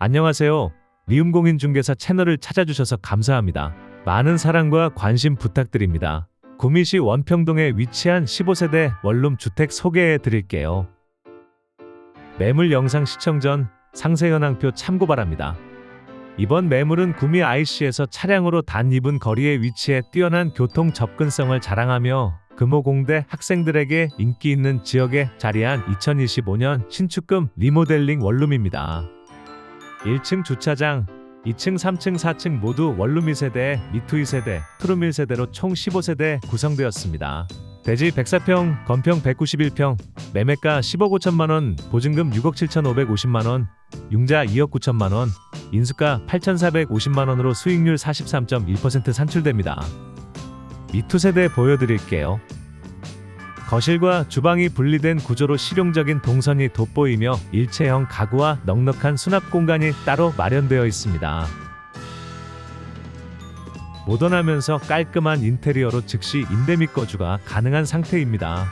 안녕하세요. 리움공인중개사 채널을 찾아주셔서 감사합니다. 많은 사랑과 관심 부탁드립니다. 구미시 원평동에 위치한 15세대 원룸 주택 소개해 드릴게요. 매물 영상 시청 전 상세 현황표 참고 바랍니다. 이번 매물은 구미 IC에서 차량으로 단 2분 거리에 위치해 뛰어난 교통 접근성을 자랑하며 금호공대 학생들에게 인기 있는 지역에 자리한 2025년 신축금 리모델링 원룸입니다. 1층 주차장, 2층, 3층, 4층 모두 원룸 2세대, 미투 2세대, 트룸 1세대로 총 15세대 구성되었습니다. 대지 104평, 건평 191평, 매매가 10억 5천만 원, 보증금 6억 7,550만 원, 융자 2억 9천만 원, 인수가 8,450만 원으로 수익률 43.1% 산출됩니다. 미투 세대 보여드릴게요. 거실과 주방이 분리된 구조로 실용적인 동선이 돋보이며 일체형 가구와 넉넉한 수납 공간이 따로 마련되어 있습니다. 모던하면서 깔끔한 인테리어로 즉시 임대 및 거주가 가능한 상태입니다.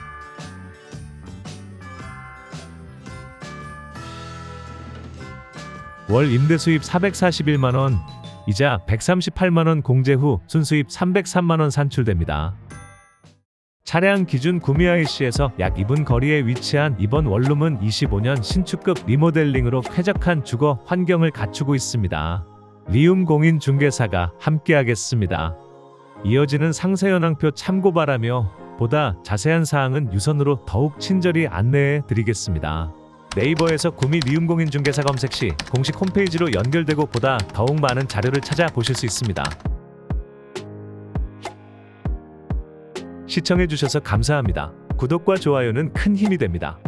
월 임대 수입 441만 원, 이자 138만 원 공제 후 순수입 303만 원 산출됩니다. 차량 기준 구미 IC에서 약 2분 거리에 위치한 이번 원룸은 25년 신축급 리모델링으로 쾌적한 주거 환경을 갖추고 있습니다. 리움 공인 중개사가 함께하겠습니다. 이어지는 상세 현황표 참고 바라며 보다 자세한 사항은 유선으로 더욱 친절히 안내해 드리겠습니다. 네이버에서 구미 리움 공인 중개사 검색 시 공식 홈페이지로 연결되고 보다 더욱 많은 자료를 찾아보실 수 있습니다. 시청해주셔서 감사합니다. 구독과 좋아요는 큰 힘이 됩니다.